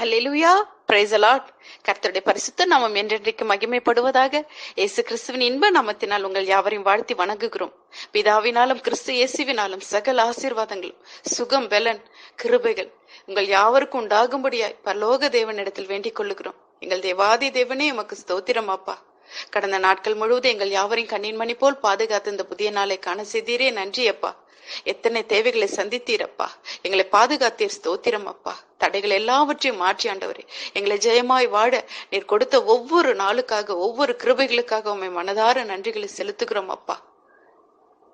Hallelujah praise the கர்த்தருடைய பரிசுத்த நாமம் என்றென்றைக்கு மகிமைப்படுவதாக இயேசு கிறிஸ்துவின் இன்ப நாமத்தினால் உங்கள் யாவரையும் வாழ்த்தி வணங்குகிறோம். பிதாவினாலும் கிறிஸ்து இயேசுவினாலும் சகல ஆசீர்வாதங்களும் சுகம் பலன் கிருபைகள் உங்கள் யாவருக்கும் உண்டாகும்படியாய் பரலோக தேவனிடத்தில் வேண்டிக் கொள்ளுகிறோம். எங்கள் தேவாதி தேவனே எமக்கு ஸ்தோத்திரம் அப்பா. கடந்த நாட்கள் முழுவதும் எங்கள் யாவரையும் கண்ணின் மணி போல் பாதுகாத்து இந்த புதிய நாளை காண செய்தீரே. நன்றி அப்பா. எத்தனை தேவைகளை சந்தித்தீரப்பா? எங்களை பாதுகாத்தீர் ஸ்தோத்திரம் அப்பா. தடைகள் எல்லாவற்றையும் மாற்றி ஆண்டவரே. எங்களை ஜெயமாய் வாழ நீர் கொடுத்த ஒவ்வொரு நாளுக்காக ஒவ்வொரு கிருபைகளுக்காக உண்மை மனதார நன்றிகளை செலுத்துகிறோம் அப்பா.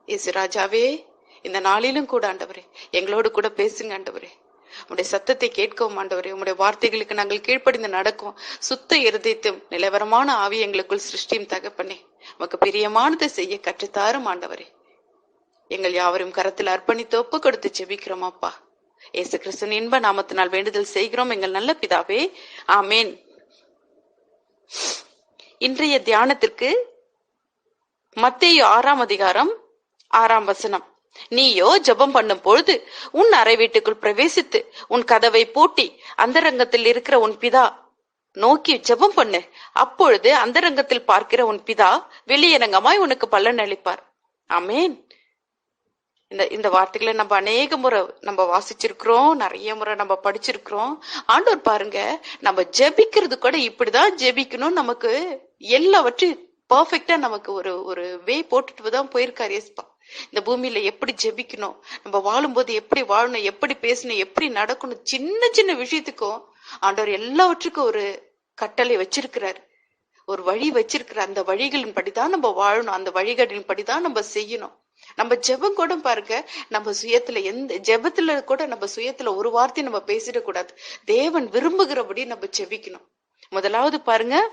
இயேசு ராஜாவே இந்த நாளிலும் கூட ஆண்டவரே எங்களோடு கூட பேசுங்க ஆண்டவரே. உம்முடைய சத்தத்தை கேட்கவும் ஆண்டவரே உம்முடைய வார்த்தைகளுக்கு நாங்கள் கீழ்ப்படிந்து நடக்கும் சுத்த இருதயத்தும் நிலவரமான ஆவி எங்களுக்குள் சிருஷ்டியும் தகப்பனே. உமக்கு பிரியமானதை செய்ய கற்றுத்தாரும் ஆண்டவரே. எங்கள் யாவரும் கரத்தில் அர்ப்பணித்து ஒப்பு கொடுத்து ஜெபிக்கிறோம் அப்பா. ஏசு கிறிஸ்துவின் இன்ப நாமத்தினால் வேண்டுதல் செய்கிறோம் எங்கள் நல்ல பிதாவே. ஆமேன். இன்றைய தியானத்திற்கு மத்தேயு ஆறாம் அதிகாரம் ஆறாம் வசனம். நீயோ ஜெபம் பண்ணும் பொழுது உன் அறை வீட்டுக்குள் பிரவேசித்து உன் கதவை பூட்டி அந்தரங்கத்தில் இருக்கிற உன் பிதா நோக்கி ஜெபம் பண்ணு. அப்பொழுது அந்தரங்கத்தில் பார்க்கிற உன் பிதா வெளியரங்கமாய் உனக்கு பலன் அளிப்பார். அமேன் இந்த இந்த வார்த்தைகளை நம்ம அநேக முறை நம்ம வாசிச்சிருக்கிறோம் நிறைய முறை நம்ம படிச்சிருக்கிறோம். ஆண்டவர் பாருங்க நம்ம ஜெபிக்கிறது கூட இப்படிதான் ஜெபிக்கணும். நமக்கு எல்லாவற்றையும் பர்ஃபெக்டா நமக்கு ஒரு ஒரு வே போட்டுட்டு தான் போயிருக்காரு ஏஸ்பா இந்த பூமியில எப்படி ஜெபிக்கணும்? நம்ம வாழும்போது எப்படி வாழணும்? எப்படி பேசணும்? எப்படி நடக்கணும்? சின்ன சின்ன விஷயத்துக்கும் ஆண்டவர் எல்லாவற்றுக்கும் ஒரு கட்டளை வச்சிருக்கிறாரு. ஒரு வழி வச்சிருக்கிற அந்த வழிகளின் படிதான் நம்ம வாழணும். அந்த வழிகளின் படிதான் நம்ம செய்யணும். நம்ம ஜெபம் கூட பாருங்க நம்ம சுயத்துல எந்த ஜெபத்துல கூட நம்ம சுயத்துல ஒரு வார்த்தை நம்ம பேசிடக்கூடாது தேவன் விரும்புகிறபடி நம்ம ஜெபிக்கணும். முதலாவது பாருங்க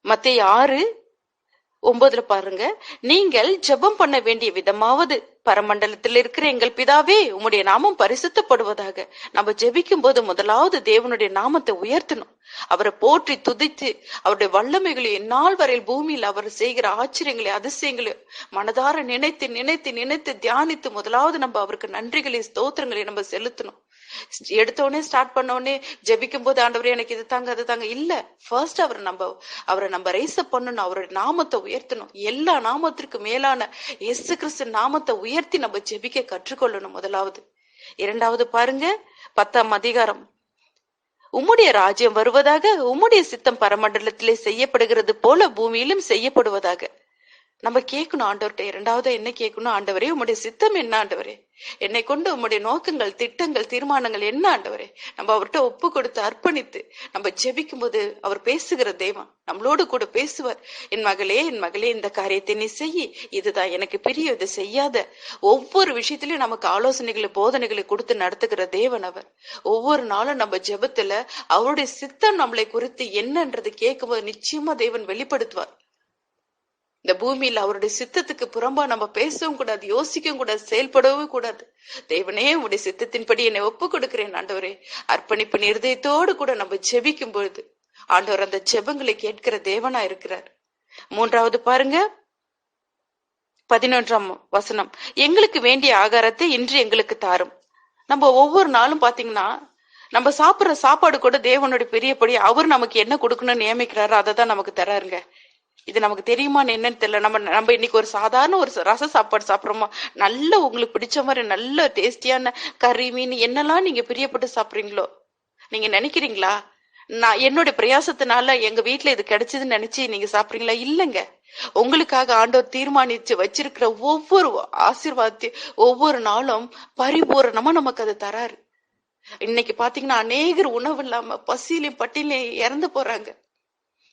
மத்திய ஆறு ஒன்பதுல பாருங்க நீங்கள் ஜெபம் பண்ண வேண்டிய விதமாவது பரமண்டலத்தில் இருக்கிற எங்கள் பிதாவே உம்முடைய நாமம் பரிசுத்தப்படுவதாக. நம்ம ஜெபிக்கும் போது முதலாவது தேவனுடைய நாமத்தை உயர்த்தணும். அவரை போற்றி துதித்து அவருடைய வல்லமைகளை எந்நாள் வரையில் பூமியில் அவர் செய்கிற ஆச்சரியங்களை அதிசயங்களை மனதார நினைத்து நினைத்து நினைத்து தியானித்து முதலாவது நம்ம அவருக்கு நன்றிகளை ஸ்தோத்திரங்களை நம்ம செலுத்தணும். எடுத்தோடனே ஸ்டார்ட் பண்ணோடனே ஜெபிக்கும் போது ஆண்டவரே எனக்கு இது தாங்க அது தாங்க. இல்ல ஃபர்ஸ்ட் அவர் நம்ம அவரை நம்ம ரைஸ் பண்ணணும் அவருடைய நாமத்தை உயர்த்தணும். எல்லா நாமத்திற்கு மேலான இயேசு கிறிஸ்து நாமத்தை உயர்த்தி நம்ம ஜெபிக்க கற்றுக்கொள்ளணும் முதலாவது. இரண்டாவது பாருங்க பத்தாம் அதிகாரம். உம்முடைய ராஜ்யம் வருவதாக உம்முடைய சித்தம் பரமண்டலத்திலே செய்யப்படுகிறது போல பூமியிலும் செய்யப்படுவதாக. நம்ம கேட்கணும் ஆண்டவர்கிட்ட. இரண்டாவது என்ன கேட்கணும்? ஆண்டவரே உம்முடைய சித்தம் என்ன ஆண்டவரே? என்னை கொண்டு உம்முடைய நோக்கங்கள் திட்டங்கள் தீர்மானங்கள் என்ன ஆண்டவரே? நம்ம அவர்கிட்ட ஒப்பு கொடுத்து அர்ப்பணித்து நம்ம ஜெபிக்கும் போது அவர் பேசுகிற தெய்வம் நம்மளோடு கூட பேசுவார். என் மகளே என் மகளே இந்த காரியத்தை நீ செய்யி. இதுதான் எனக்கு பிரியம் இதை செய்யாத. ஒவ்வொரு விஷயத்திலயும் நமக்கு ஆலோசனைகளை போதனைகளை கொடுத்து நடத்துகிற தேவன் அவர். ஒவ்வொரு நாளும் நம்ம ஜெபத்துல அவருடைய சித்தம் நம்மளை குறித்து என்னன்றது கேட்கும்போது நிச்சயமா தேவன் வெளிப்படுத்துவார். இந்த பூமியில அவருடைய சித்தத்துக்கு புறம்பா நம்ம பேசவும் கூடாது யோசிக்கவும் கூடாது செயல்படவும் கூடாது. தேவனே உடைய சித்தத்தின்படி என்னை ஒப்பு கொடுக்கிறேன் ஆண்டவரே. அர்ப்பணிப்பு நிர்தயத்தோடு கூட நம்ம ஜெபிக்கும் பொழுது ஆண்டவர் அந்த ஜெபங்களை கேட்கிற தேவனா இருக்கிறார். மூன்றாவது பாருங்க. பதினொன்றாம் வசனம். எங்களுக்கு வேண்டிய ஆகாரத்தை இன்று எங்களுக்கு தாரும். நம்ம ஒவ்வொரு நாளும் பாத்தீங்கன்னா நம்ம சாப்பிடுற சாப்பாடு கூட தேவனுடைய பெரியபடி அவர் நமக்கு என்ன கொடுக்கணும்னு நியமிக்கிறாரோ அதை தான் நமக்கு தராருங்க. இது நமக்கு தெரியுமான்னு என்னன்னு தெரியல. நம்ம நம்ம இன்னைக்கு ஒரு சாதாரண ஒரு ரச சாப்பாடு சாப்பிட்றோமா? நல்ல உங்களுக்கு பிடிச்ச மாதிரி நல்ல டேஸ்டியான கறி மீன் என்னெல்லாம் நீங்க பிரியப்பட்டு சாப்பிட்றீங்களோ? நீங்க நினைக்கிறீங்களா? நான் என்னோட பிரயாசத்தினால எங்க வீட்டுல இது கிடைச்சதுன்னு நினைச்சு நீங்க சாப்பிடுறீங்களா? இல்லைங்க. உங்களுக்காக ஆண்டவர் தீர்மானிச்சு வச்சிருக்கிற ஒவ்வொரு ஆசீர்வாதத்தையும் ஒவ்வொரு நாளும் பரிபூரணமா நமக்கு அதை தராரு. இன்னைக்கு பாத்தீங்கன்னா அநேகர் உணவு இல்லாம பசியிலையும் பட்டியலையும் இறந்து போறாங்க.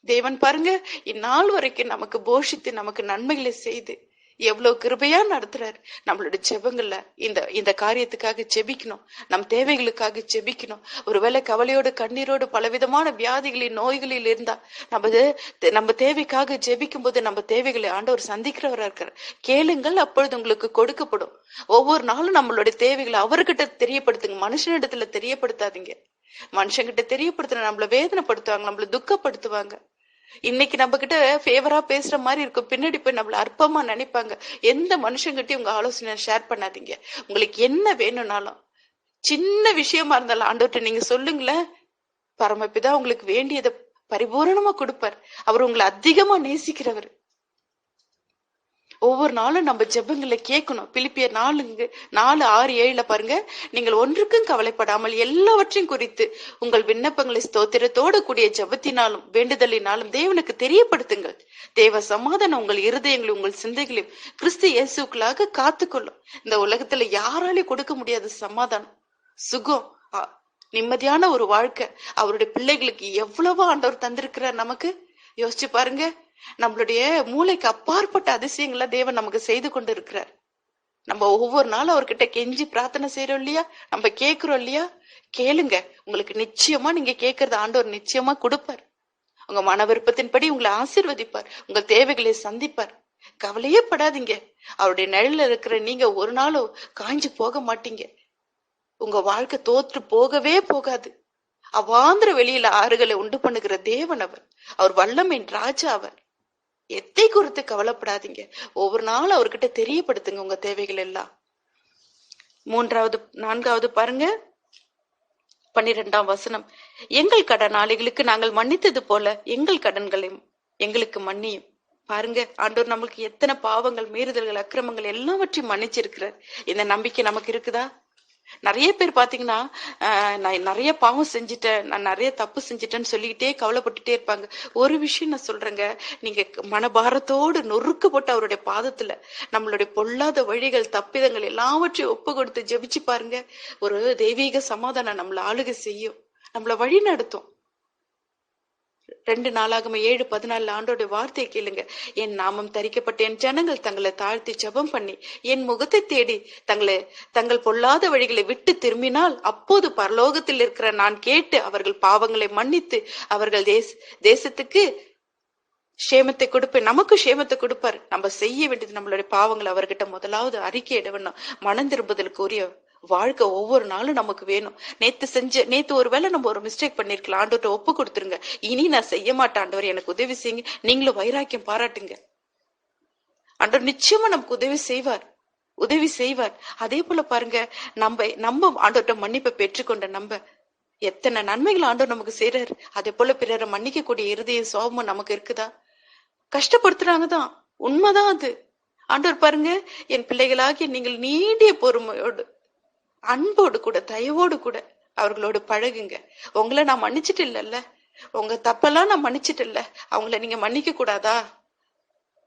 தேவன் பாருங்க இந்நாள் வரைக்கும் நமக்கு போஷித்து நமக்கு நன்மைகளை செய்து எவ்வளவு கிருபையா நடத்துறாரு. நம்மளோட ஜெபங்கள்ல இந்த இந்த காரியத்துக்காக ஜெபிக்கணும். நம் தேவைகளுக்காக ஜெபிக்கணும். ஒருவேளை கவலையோடு கண்ணீரோடு பலவிதமான வியாதிகளின் நோய்களில் இருந்தா நம்ம நம்ம தேவைக்காக ஜெபிக்கும் போது நம்ம தேவைகளை ஆண்டவர் சந்திக்கிறவரா இருக்கார். கேளுங்கள் அப்பொழுது உங்களுக்கு கொடுக்கப்படும். ஒவ்வொரு நாளும் நம்மளுடைய தேவைகளை அவர்கிட்ட தெரியப்படுத்துங்க. மனுஷனிடத்துல தெரியப்படுத்தாதீங்க. மனுஷங்கிட்ட தெரியப்படுத்தின நம்மள வேதனைப்படுத்துவாங்க நம்மள துக்கப்படுத்துவாங்க. இன்னைக்கு நம்ம கிட்ட ஃபேவரா பேசுற மாதிரி இருக்கும். பின்னாடி போய் நம்மள அற்பமா நினைப்பாங்க. எந்த மனுஷங்கிட்டயும் உங்க ஆலோசனை ஷேர் பண்ணாதீங்க. உங்களுக்கு என்ன வேணும்னாலும் சின்ன விஷயமா இருந்தாலும் ஆண்டவர்கிட்ட நீங்க சொல்லுங்களேன். பரமபிதா உங்களுக்கு வேண்டியதை பரிபூரணமா கொடுப்பார். அவர் உங்களை அதிகமா நேசிக்கிறவர். ஒவ்வொரு நாளும் நம்ம ஜெபங்களை கேட்கணும். பிலிப்பியர் நாலுங்க நாலு ஆறு ஏழுல பாருங்க. நீங்கள் ஒன்றுக்கும் கவலைப்படாமல் எல்லாவற்றையும் குறித்து உங்கள் விண்ணப்பங்களை ஸ்தோத்திரத்தோடு கூடிய ஜெபத்தினாலும் வேண்டுதலினாலும் தேவனுக்கு தெரியப்படுத்துங்கள். தேவ சமாதானம் உங்கள் இருதயங்களையும் உங்கள் சிந்தைகளையும் கிறிஸ்து இயேசுக்களாக காத்துக்கொள்ளும். இந்த உலகத்துல யாராலையும் கொடுக்க முடியாத சமாதானம் சுகம் நிம்மதியான ஒரு வாழ்க்கை. அவருடைய பிள்ளைகளுக்கு எவ்வளவோ ஆண்டவர் தந்திருக்கிறார் நமக்கு. யோசிச்சு பாருங்க. நம்மளுடைய மூளைக்கு அப்பாற்பட்ட அதிசயங்களை தேவன் நமக்கு செய்து கொண்டு இருக்கிறார் நம்ம ஒவ்வொரு நாளும் அவர்கிட்ட கெஞ்சி பிரார்த்தனை செய்யறோம் இல்லையா? நம்ம கேக்குறோம் இல்லையா? கேளுங்க. உங்களுக்கு நிச்சயமா நீங்க கேக்குறது ஆண்டவர் நிச்சயமா கொடுப்பார். உங்க மன விருப்பத்தின்படி உங்களை ஆசீர்வதிப்பார். உங்கள் தேவைகளை சந்திப்பார். கவலையே படாதீங்க. அவருடைய நிழல இருக்கிற நீங்க ஒரு நாளும் காஞ்சி போக மாட்டீங்க. உங்க வாழ்க்கை தோற்று போகவே போகாது. அவாந்திர வெளியில ஆறுகளை உண்டு பண்ணுகிற தேவன் அவர். அவர் வல்லமையின் ராஜா அவர். எத்தை குறித்து கவலைப்படாதீங்க. ஒவ்வொரு நாளும் அவர்கிட்ட தெரியப்படுத்துங்க உங்க தேவைகள் எல்லாம். மூன்றாவது நான்காவது பாருங்க. பன்னிரெண்டாம் வசனம். எங்கள் கடனாளிகளுக்கு நாங்கள் மன்னித்தது போல எங்கள் கடன்களை எங்களுக்கு மன்னியும். பாருங்க ஆண்டோர் நம்மளுக்கு எத்தனை பாவங்கள் மீறுதல்கள் அக்கிரமங்கள் எல்லாவற்றையும் மன்னிச்சிருக்கிறார். இந்த நம்பிக்கை நமக்கு இருக்குதா? நிறைய பேர் பாத்தீங்கன்னா ஆஹ், நான் நிறைய பாவம் செஞ்சுட்டேன் நான் நிறைய தப்பு செஞ்சுட்டேன்னு சொல்லிக்கிட்டே கவலைப்பட்டுட்டே இருப்பாங்க. ஒரு விஷயம் நான் சொல்றேங்க. நீங்க மனபாரத்தோடு நொறுக்கப்பட்ட அவருடைய பாதத்துல நம்மளுடைய பொல்லாத வழிகள் தப்பிதங்கள் எல்லாவற்றையும் ஒப்பு கொடுத்து ஜெபிச்சு பாருங்க. ஒரு தெய்வீக சமாதானம் நம்மள ஆளுகை செய்யும். நம்மள வழி நடத்தும் ரெண்டு நாளாகம ஏழு பதினாலு ஆண்டோட வார்த்தையை கேளுங்க. என் நாமம் தரிக்கப்பட்ட என் ஜனங்கள் தங்களை தாழ்த்தி ஜெபம் பண்ணி என் முகத்தை தேடி தங்களை தங்கள் பொல்லாத வழிகளை விட்டு திரும்பினால் அப்போது பரலோகத்தில் இருக்கிற நான் கேட்டு அவர்கள் பாவங்களை மன்னித்து அவர்கள் தேச தேசத்துக்கு சேமத்தை கொடுப்பேன். நமக்கு சேமத்தை கொடுப்பார். நம்ம செய்ய வேண்டியது நம்மளுடைய பாவங்களை அவர்கிட்ட முதலாவது அறிக்கை இட வேணும். மனம் திரும்புதலுக்கு வாழ்க்கை ஒவ்வொரு நாளும் நமக்கு வேணும். நேத்து செஞ்ச நேத்து ஒருவேளை நம்ம ஒரு மிஸ்டேக் பண்ணிருக்கலாம். ஆண்டவர்கிட்ட ஒப்பு கொடுத்துருங்க. இனி நான் செய்ய மாட்டேன் ஆண்டவர். எனக்கு உதவி செய்யுங்க. நீங்களும் வைராக்கியம் பாராட்டுங்க. ஆண்டவர் நிச்சயமா நமக்கு உதவி செய்வார். உதவி செய்வார். அதே போல பாருங்க நம்ம நம்ம ஆண்டோட்ட மன்னிப்பை பெற்றுக்கொண்ட நம்ம எத்தனை நன்மைகள் ஆண்டவர் நமக்கு செய்யறாரு அதே போல பிறரை மன்னிக்கக்கூடிய இருதய சோபமும் நமக்கு இருக்குதா? கஷ்டப்படுத்துறாங்க தான். உண்மைதான் அது. ஆண்டவர் பாருங்க என் பிள்ளைகளாகிய நீங்கள் நீடிய பொறுமையோடு அன்போடு கூட தயவோடு கூட அவர்களோடு பழகுங்க. உங்களை நான் மன்னிச்சிட்டு இல்லைல்ல. உங்க தப்பெல்லாம் நான் மன்னிச்சிட்டு இல்ல. அவங்கள நீங்க மன்னிக்க கூடாதா?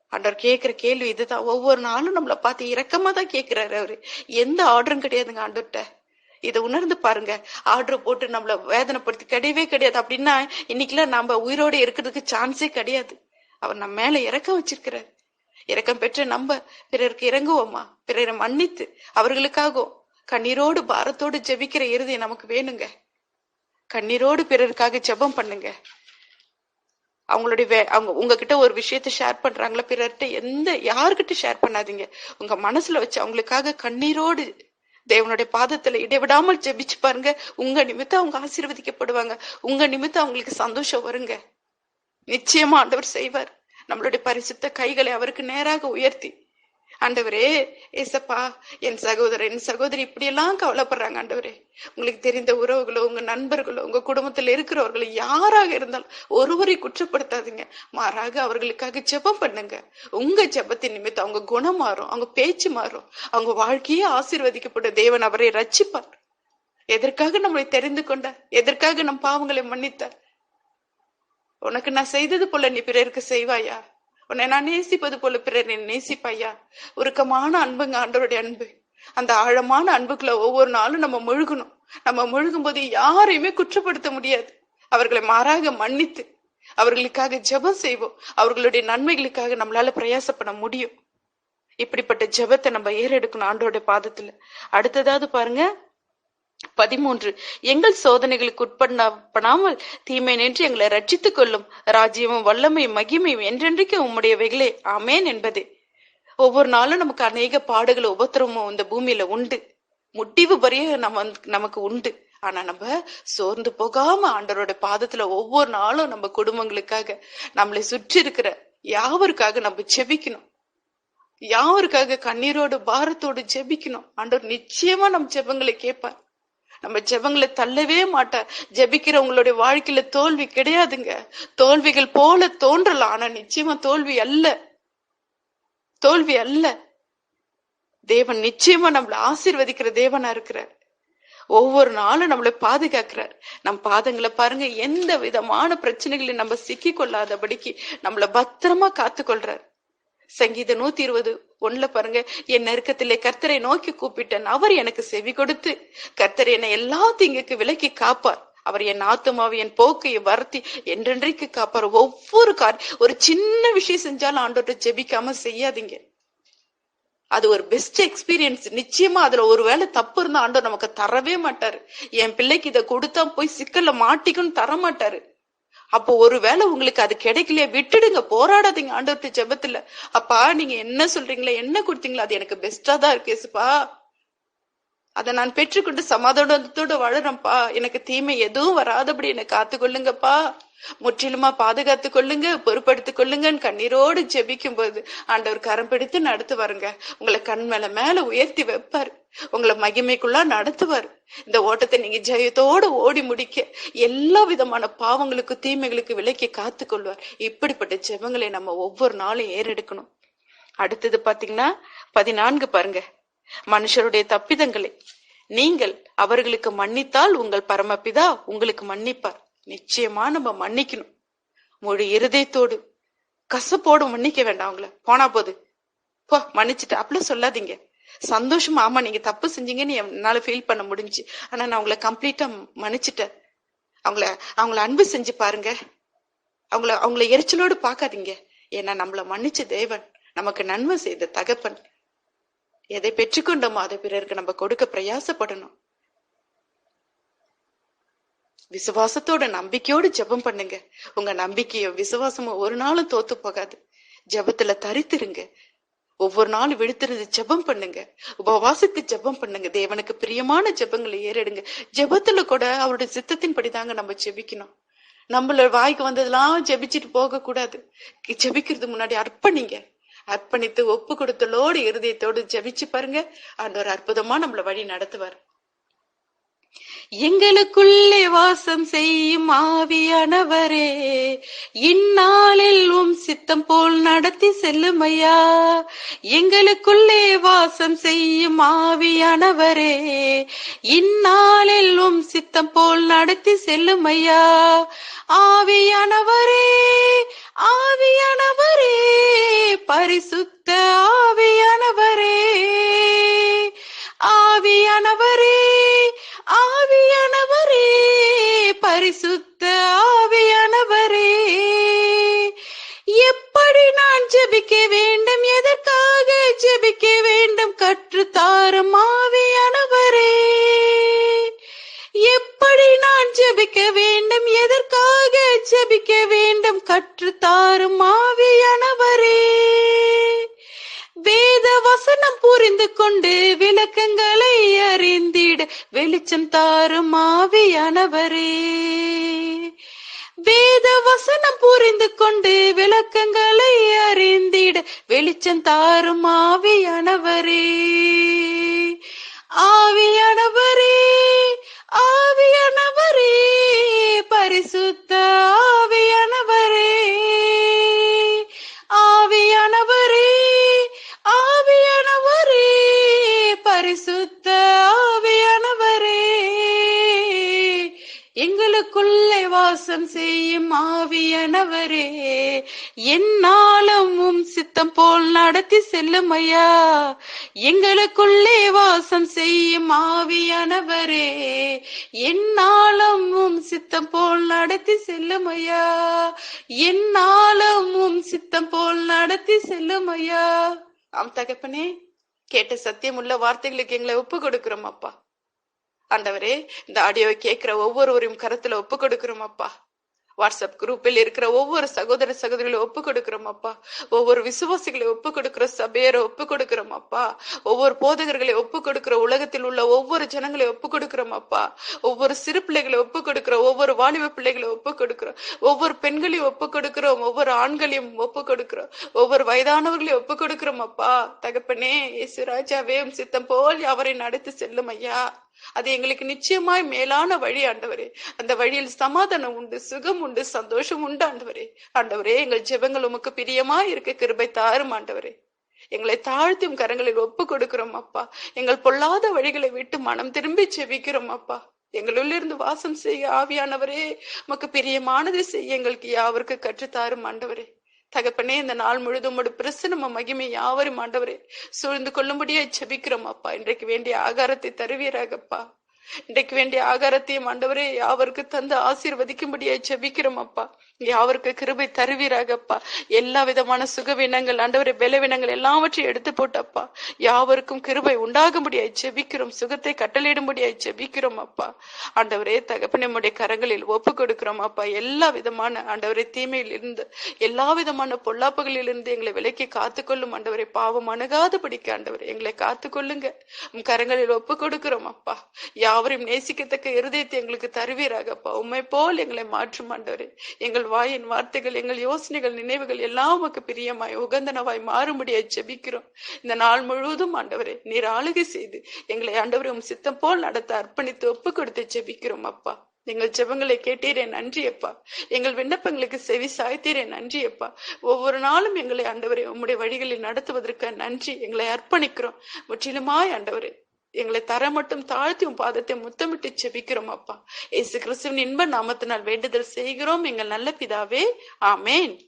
ஆண்டவர் கேக்குற கேள்வி இதுதான். ஒவ்வொரு நாளும் நம்மள பார்த்து இறக்கமா தான் கேக்குறாரு அவரு. எந்த ஆர்டரும் கிடையாதுங்க ஆண்டவர்கிட்ட. இதை உணர்ந்து பாருங்க. ஆர்டர் போட்டு நம்மள வேதனைப்படுத்தி கிடையவே கிடையாது. அப்படின்னா இன்னைக்கெல்லாம் நம்ம உயிரோட இருக்கிறதுக்கு சான்ஸே கிடையாது. அவர் நம்ம மேல இறக்கம் வச்சிருக்கிறார். இறக்கம் பெற்ற நம்ம பிறருக்கு இறங்குவோமா? பிறரை மன்னித்து அவர்களுக்காகவும் கண்ணீரோடு பாரத்தோடு ஜெபிக்கிற இருதயம் நமக்கு வேணுங்க. கண்ணீரோடு பிறருக்காக ஜெபம் பண்ணுங்க. அவங்களுடைய வே- அவங்க உங்ககிட்ட ஒரு விஷயத்த ஷேர் பண்றாங்களா? பிறர்கிட்ட எந்த யாருக்கிட்ட ஷேர் பண்ணாதீங்க. உங்க மனசுல வச்சு அவங்களுக்காக கண்ணீரோடு தேவனுடைய பாதத்துல இடைவிடாமல் ஜெபிச்சு பாருங்க. உங்க நிமித்தம் அவங்க ஆசீர்வதிக்கப்படுவாங்க. உங்க நிமித்தம் அவங்களுக்கு சந்தோஷம் வருங்க. நிச்சயமா ஆண்டவர் செய்வார். நம்மளுடைய பரிசுத்த கைகளை அவருக்கு நேராக உயர்த்தி ஆண்டவரே ஏசப்பா என் சகோதரன் என் சகோதரி இப்படியெல்லாம் கவலைப்படுறாங்க ஆண்டவரே. உங்களுக்கு தெரிந்த உறவுகளோ உங்க நண்பர்களோ உங்க குடும்பத்துல இருக்கிறவர்களோ யாராக இருந்தாலும் ஒருவரை குற்றப்படுத்தாதீங்க. மாறாக அவர்களுக்காக ஜெபம் பண்ணுங்க. உங்க ஜெபத்தின் நிமித்தம் அவங்க குணம் மாறும் அவங்க பேச்சு மாறும். அவங்க வாழ்க்கையே ஆசீர்வதிக்கப்பட்ட தேவன் அவரை ரட்சிப்பார். எதற்காக நம்மளை தெரிந்து கொண்டார்? எதற்காக நம் பாவங்களை மன்னித்தார்? உனக்கு நான் செய்தது போல நீ பிறருக்கு செய்வாயா? உன்னை நான் நேசிப்பது போல பிறர் என்னை நேசிப்பாயா? உருக்கமான அன்புங்க ஆண்டவருடைய அன்பு. அந்த ஆழமான அன்புக்குள்ள ஒவ்வொரு நாளும் நம்ம முழுகணும். நம்ம முழுகும் போது யாரையுமே குற்றப்படுத்த முடியாது. அவர்களை மாறாக மன்னித்து அவர்களுக்காக ஜெபம் செய்வோம். அவர்களுடைய நன்மைகளுக்காக நம்மளால பிரயாசப்பட முடியும். இப்படிப்பட்ட ஜெபத்தை நம்ம ஏறெடுக்கணும் ஆண்டோட பாதத்துல. அடுத்ததாவது பாருங்க பதிமூன்று எங்கள் சோதனைகளுக்கு உட்படாமல் தீமை நின்று எங்களை ரட்சித்துக் கொள்ளும் ராஜ்யமும் வல்லமை மகிமையும் என்றென்றைக்கும் உம்முடையவைகளே. ஆமேன் என்பதே. ஒவ்வொரு நாளும் நமக்கு அநேக பாடுகள் உபத்திரமும் இந்த பூமியில உண்டு. முடிவு வரையும் நம்ம நமக்கு உண்டு. ஆனா நம்ம சோர்ந்து போகாம ஆண்டவரோட பாதத்துல ஒவ்வொரு நாளும் நம்ம குடும்பங்களுக்காக நம்மளை சுற்றி இருக்கிற யாவருக்காக நம்ம ஜெபிக்கணும். யாவருக்காக கண்ணீரோடு பாரத்தோடு ஜெபிக்கணும். ஆண்டவர் நிச்சயமா நம் ஜெபங்களை கேட்பார். நம்ம ஜெபங்களை தள்ளவே மாட்டார் ஜெபிக்கிறவங்களுடைய வாழ்க்கையில தோல்வி கிடையாதுங்க. தோல்விகள் போல தோன்றலாம் ஆனா நிச்சயமா தோல்வி அல்ல. தோல்வி அல்ல. தேவன் நிச்சயமா நம்மளை ஆசீர்வதிக்கிற தேவனா இருக்கிறார். ஒவ்வொரு நாளும் நம்மளை பாதுகாக்கிறார். நம் பாதங்களை பாருங்க எந்த விதமான பிரச்சனைகளையும் நம்ம சிக்கி கொள்ளாதபடிக்கு நம்மளை பத்திரமா காத்து கொள்றார் சங்கீத நூத்தி இருபது ஒண்ணுல பாருங்க என் நெருக்கத்திலே கர்த்தரை நோக்கி கூப்பிட்டேன். அவர் எனக்கு செவி கொடுத்து கர்த்தர் என்னை எல்லா திங்குக்கு விலக்கி காப்பார். அவர் என் ஆத்துமாவை என் போக்கை வருத்தி என்றென்றைக்கு காப்பார். ஒவ்வொரு கார் ஒரு சின்ன விஷயம் செஞ்சாலும் ஆண்டோட்ட ஜெபிக்காம செய்யாதீங்க. அது ஒரு பெஸ்ட் எக்ஸ்பீரியன்ஸ் நிச்சயமா அதுல ஒருவேளை தப்பு இருந்தா ஆண்டோ நமக்கு தரவே மாட்டாரு. என் பிள்ளைக்கு இதை கொடுத்தா போய் சிக்கல்ல மாட்டிக்குன்னு தர மாட்டாரு அப்போ ஒருவேளை உங்களுக்கு அது கிடைக்கலையே விட்டுடுங்க போராடாதீங்க ஆண்டவர்கிட்ட ஜெபத்துல. அப்பா நீங்க என்ன சொல்றீங்களா என்ன கொடுத்தீங்களா அது எனக்கு பெஸ்டா தான் இருக்கு அதை நான் பெற்றுக்கொண்டு சமாதானத்தோட வாழறேன்ப்பா. எனக்கு தீமை எதுவும் வராதபடி என்னை காத்துக்கொள்ளுங்கப்பா. முற்றிலுமா பாதுகாத்து கொள்ளுங்க பொறுப்படுத்திக் கொள்ளுங்கன்னு கண்ணீரோடு ஜெபிக்கும் போது ஆண்டவர் கரம் பிடித்து நடத்துவாருங்க. உங்களை கண் மேல மேல உயர்த்தி வைப்பாரு. உங்களை மகிமைக்குள்ளா நடத்துவார். இந்த ஓட்டத்தை நீங்க ஜெயத்தோடு ஓடி முடிக்க எல்லா விதமான பாவங்களுக்கு தீமைகளுக்கு விலக்கி காத்து கொள்வார். இப்படிப்பட்ட ஜெபங்களை நம்ம ஒவ்வொரு நாளும் ஏறெடுக்கணும். அடுத்தது பாத்தீங்கன்னா பதினான்கு பாருங்க. மனுஷருடைய தப்பிதங்களை. நீங்கள் அவர்களுக்கு மன்னித்தால் உங்கள் பரமபிதா உங்களுக்கு மன்னிப்பார். நிச்சயமா நம்ம மன்னிக்கணும். முழு இருதயத்தோடு கசப்போடு மன்னிக்க வேண்டாம் அவங்கள போனா போது. போ மன்னிச்சுட்டு அப்படிலாம் சொல்லாதீங்க. சந்தோஷமா ஆமா நீங்க தப்பு செஞ்சீங்கன்னு என்னால ஃபீல் பண்ண முடிஞ்சு ஆனா நான் அவங்கள கம்ப்ளீட்டா மன்னிச்சுட்டேன். அவங்கள அவங்கள அன்பு செஞ்சு பாருங்க. அவங்கள அவங்கள எரிச்சலோடு பார்க்காதீங்க. ஏன்னா நம்மள மன்னிச்ச தேவன் நமக்கு நன்மை செய்த தகப்பன். எதை பெற்றுக்கொண்டோமோ அதை பிறருக்கு நம்ம கொடுக்க பிரயாசப்படணும். விசுவாசத்தோட நம்பிக்கையோடு ஜெபம் பண்ணுங்க. உங்க நம்பிக்கையும் விசுவாசமும் ஒரு நாளும் தோத்து போகாது. ஜெபத்துல தரித்திருங்க. ஒவ்வொரு நாளும் விழுத்துறது ஜெபம் பண்ணுங்க. உபவாசித்து ஜெபம் பண்ணுங்க. தேவனுக்கு பிரியமான ஜெபங்களை ஏறிடுங்க. ஜெபத்துல கூட அவருடைய சித்தத்தின் படிதாங்க நம்ம ஜெபிக்கணும். நம்மள வாய்க்கு வந்ததெல்லாம் ஜெபிச்சுட்டு போக கூடாது ஜெபிக்கிறது முன்னாடி அர்ப்பணிங்க. அர்ப்பணித்து ஒப்பு கொடுத்தலோடு இருதயத்தோடு ஜெபிச்சு பாருங்க. ஆண்டவர் அற்புதமா நம்மள வழி நடத்துவார். எங்களுக்குள்ளே வாசம் செய்யும் ஆவியானவரே இந்நாளில் உம் சித்தம் போல் நடத்தி செல்லுமையா? எங்களுக்குள்ளே வாசம் செய்யும் ஆவியானவரே இந்நாளில் உம் சித்தம் போல் நடத்தி செல்லுமையா? ஆவியானவரே ஆவியானவரே பரிசுத்த ஆவியானவரே ஆவியானவரே ஆவியானவரே பரிசுத்த ஆவியானவரே எப்படி நான் ஜெபிக்க வேண்டும்? எதற்காக ஜெபிக்க வேண்டும்? கற்று தாரும் ஆவியானவரே எப்படி நான் ஜெபிக்க வேண்டும்? எதற்காக ஜெபிக்க வேண்டும்? கற்று தாரும் ஆவியானவரே. வசனம் புரிந்து கொண்டு விளக்கங்களை அறிந்திட. வெளிச்சம் தாரும் ஆவியானவரே. வேத வசனம் புரிந்து கொண்டு விளக்கங்களை அறிந்திட. வெளிச்சம் தாரும் ஆவியானவரே. ஆவியானவரே ஆவியானவரே. பரிசுத்த ஆவியானவரே. ஆவியானவரே. ஆவியானவரே பரிசுத்த ஆவியானவரே. எங்களுக்குள்ளே வாசம் செய்யும் ஆவியானவரே. என்னாலும் உம் சித்தம் போல் நடத்தி செல்லும் ஐயா எங்களுக்குள்ளே வாசம் செய்யும் ஆவியானவரே. என்னாலும் உம் சித்தம் போல் நடத்தி செல்லும் ஐயா என்னாலும் உம் சித்தம் போல் நடத்தி செல்லும் ஐயா ஆம் தகப்பனே கேட்ட சத்தியம் உள்ள வார்த்தைகளுக்கு எங்களை ஒப்பு கொடுக்கிறோம் அப்பா. ஆண்டவரே இந்த ஆடியோவை கேட்கிற ஒவ்வொருவரையும் கருத்துல ஒப்பு கொடுக்கிறோம் அப்பா. வாட்ஸ்அப் குரூப்பில் இருக்கிற ஒவ்வொரு சகோதர சகோதரிகளை ஒப்பு கொடுக்கிறோம் அப்பா. ஒவ்வொரு விசுவாசிகளை ஒப்பு கொடுக்கிற சபையரை ஒப்பு கொடுக்கிறோம் அப்பா. ஒவ்வொரு போதகர்களை ஒப்பு கொடுக்கிற உலகத்தில் உள்ள ஒவ்வொரு ஜனங்களை ஒப்பு கொடுக்கிறோம் அப்பா. ஒவ்வொரு சிறு பிள்ளைகளை ஒப்பு கொடுக்கிறோம் ஒவ்வொரு வாலிப பிள்ளைகளை ஒப்பு கொடுக்கிறோம் ஒவ்வொரு பெண்களையும் ஒப்பு கொடுக்கிறோம் ஒவ்வொரு ஆண்களையும் ஒப்பு கொடுக்கிறோம் ஒவ்வொரு வயதானவர்களையும் ஒப்பு கொடுக்கிறோம் அப்பா. தகப்பனே இயேசு ராஜாவே வேம் சித்தம் போல் அவரை நடத்தி செல்லும் ஐயா. அது எங்களுக்கு நிச்சயமாய் மேலான வழி ஆண்டவரே. அந்த வழியில் சமாதானம் உண்டு சுகம் உண்டு சந்தோஷம் உண்டு ஆண்டவரே. ஆண்டவரே எங்கள் ஜெபங்கள் உமக்கு பிரியமா இருக்க கிருபை தாரும் ஆண்டவரே. எங்களை தாழ்த்தும் கரங்களில் ஒப்பு கொடுக்கிறோம் அப்பா. எங்கள் பொல்லாத வழிகளை விட்டு மனம் திரும்பி செவிக்கிறோம் அப்பா. எங்களுள்ளிருந்து வாசம் செய்ய ஆவியானவரே. உமக்கு பிரியமானதை செய்ய எங்களுக்கு யாவருக்கு கற்றுத்தாரும் ஆண்டவரே. தகப்பனே இந்த நாள் முழுதும் உடைய பிரசனம மகிமை யாவரும் ஆண்டவரே சூழ்ந்து கொள்ளும்படியா செபிக்கிறோம் அப்பா. இன்றைக்கு வேண்டிய ஆகாரத்தை தருவீராகப்பா. இன்றைக்கு வேண்டிய ஆகாரத்தையும் ஆண்டவரே யாவருக்கு தந்து ஆசீர்வதிக்கும்படியா செபிக்கிறோம் அப்பா. யாவருக்கு கிருபை தருவீராகப்பா. எல்லா விதமான சுகவினங்கள் ஆண்டவரே பலவீனங்கள் எல்லாவற்றையும் எடுத்து போட்டப்பா. யாவருக்கும் கிருபை உண்டாகும்படியாய் செபிக்கிறோம் சுகத்தை கட்டளையிடும்படியாய் செபிக்கிறோம் அப்பா ஆண்டவரே தகப்பனே கரங்களில் ஒப்பு கொடுக்கிறோம் அப்பா. எல்லா விதமான ஆண்டவரே தீமையில் இருந்து எல்லா விதமான பொல்லாப்புகளில் இருந்து எங்களை விலக்கி காத்துக்கொள்ளும் ஆண்டவரை. பாவம் அணுகாது படிக்க ஆண்டவர் எங்களை காத்துக்கொள்ளுங்க. உம் கரங்களில் ஒப்பு கொடுக்கிறோம் அப்பா. யாவரையும் நேசிக்கத்தக்க இருதயத்தை எங்களுக்கு தருவீராகப்பா. உண்மை போல் எங்களை மாற்றும் ஆண்டவரே. எங்கள் வாயின் வார்த்தைகள் எங்கள் யோசனைகள் நினைவுகள் எல்லாம் உமக்கு பிரியமாய் உகந்தனவாய் மாறும்படியாய் ஜெபிக்கிறோம். இந்த நாள் முழுவதும் ஆண்டவரே நீர் ஆளுகை செய்து எங்களை ஆண்டவரை உம் சித்தம் போல் நடத்த அர்ப்பணித்து ஒப்பு கொடுத்து ஜெபிக்கிறோம் அப்பா. எங்கள் ஜெபங்களை கேட்டீரே நன்றி அப்பா. எங்கள் விண்ணப்பங்களுக்கு செவி சாய்த்தீரே நன்றி அப்பா. ஒவ்வொரு நாளும் எங்களை ஆண்டவரே உம்முடைய வழிகளில் நடத்துவதற்கு நன்றி எங்களை அர்ப்பணிக்கிறோம். முற்றிலுமாய் ஆண்டவரே எங்களை தர மட்டும் தாழ்த்தி உன் பாதத்தை முத்தமிட்டு செபிக்கிறோம் அப்பா. இயேசு கிறிஸ்துவின் இன்ப நாமத்தினால் வேண்டுதல் செய்கிறோம். எங்கள் நல்ல பிதாவே ஆமேன்.